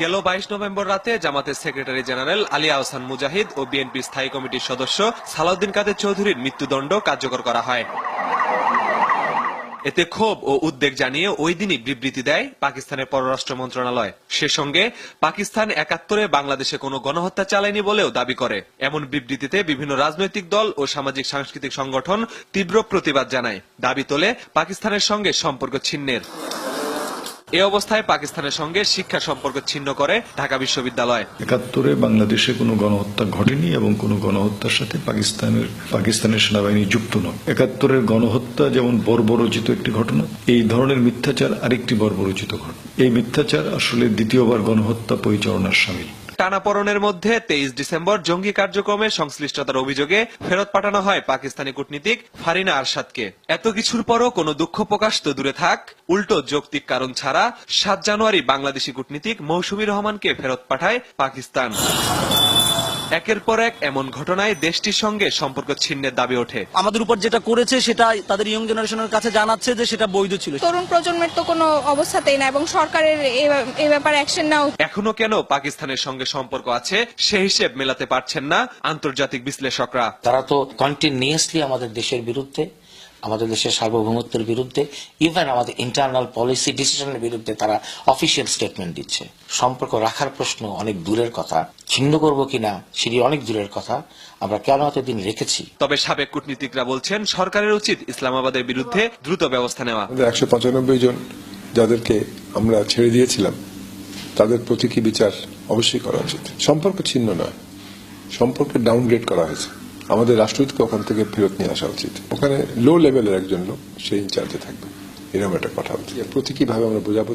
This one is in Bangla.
গেল বাইশ নভেম্বর রাতে জামাতের সেক্রেটারি জেনারেল আলী আহসান মুজাহিদ ও বিএনপির স্থায়ী কমিটির সদস্য সালাউদ্দিন কাদের চৌধুরীর মৃত্যুদণ্ড কার্যকর করা হয়। এতে ক্ষোভ ও উদ্বেগ জানিয়ে ওই দিনই বিবৃতি দেয় পাকিস্তানের পররাষ্ট্র মন্ত্রণালয়। সে সঙ্গে পাকিস্তান একাত্তরে বাংলাদেশে কোনো গণহত্যা চালায়নি বলেও দাবি করে। এমন বিবৃতিতে বিভিন্ন রাজনৈতিক দল ও সামাজিক সাংস্কৃতিক সংগঠন তীব্র প্রতিবাদ জানায়। দাবি তোলে পাকিস্তানের সঙ্গে সম্পর্ক ছিন্নের। এ অবস্থায় পাকিস্তানের সঙ্গে শিক্ষা সম্পর্ক ছিন্ন করে ঢাকা বিশ্ববিদ্যালয়। একাত্তরে বাংলাদেশে কোনো গণহত্যা ঘটেনি এবং কোনো গণহত্যার সাথে পাকিস্তানের পাকিস্তানের সেনাবাহিনী যুক্ত নয়। একাত্তরের গণহত্যা যেমন বর্বরচিত একটি ঘটনা, এই ধরনের মিথ্যাচার আরেকটি বর্বরচিত ঘটনা। এই মিথ্যাচার আসলে দ্বিতীয়বার গণহত্যা পরিচালনার সামিল। টানাপড়নের মধ্যে তেইশ ডিসেম্বর জঙ্গি কার্যক্রমে সংশ্লিষ্টতার অভিযোগে ফেরত পাঠানো হয় পাকিস্তানি কূটনীতিক ফারিনা আরশাদকে। এত কিছুর পরও কোনো দুঃখ প্রকাশ তো দূরে থাক, উল্টো যৌক্তিক কারণ ছাড়া সাত জানুয়ারি বাংলাদেশি কূটনীতিক মৌসুমী রহমানকে ফেরত পাঠায় পাকিস্তান। একের পর এক এমন ঘটনায় দেশটির সঙ্গে সম্পর্ক ছিন্নের দাবি ওঠে। আমাদের উপর যেটা করেছে সেটা তাদের ইয়ং জেনারেশনের কাছে জানাচ্ছে যে সেটা বৈধ ছিল। তরুণ প্রজন্মের তো কোনো অবস্থাতেই না এবং সরকারের এ- ব্যাপারে অ্যাকশন নাও। এখনও কেন পাকিস্তানের সঙ্গে সম্পর্ক আছে সে হিসেব মেলাতে পারছেন না আন্তর্জাতিক বিশ্লেষকরা। তারা তো কন্টিনিউয়াসলি আমাদের দেশের বিরুদ্ধে আমাদের দেশের সার্বভৌমত্বের বিরুদ্ধে ইভেন আমাদের ইন্টারনাল পলিসি ডিসিশনের বিরুদ্ধে তারা অফিসিয়াল স্টেটমেন্ট দিচ্ছে। সম্পর্ক রাখার প্রশ্ন অনেক দূরের কথা। ছিন্ন করব কিনা সেটি অনেক দূরের কথা। আমরা কেন এতদিন রেখেছি? তবে সাবেক কূটনীতিকরা বলছেন সরকারের উচিত ইসলামাবাদের বিরুদ্ধে দ্রুত ব্যবস্থা নেওয়া। একশো পঁচানব্বই জন যাদেরকে আমরা ছেড়ে দিয়েছিলাম তাদের প্রতীকী বিচার অবশ্যই করা উচিত? সম্পর্ক ছিন্ন নয়। সম্পর্কে ডাউনগ্রেড করা হয়েছে। আমাদের রাষ্ট্রদূতকে ওখান থেকে ফেরত নিয়ে আসা উচিত। ওখানে লো লেভেলের একজন লোক সেই ইনচার্জে থাকবে। এরকম একটা কথা হচ্ছে। প্রতীকীভাবে আমরা বোঝাবো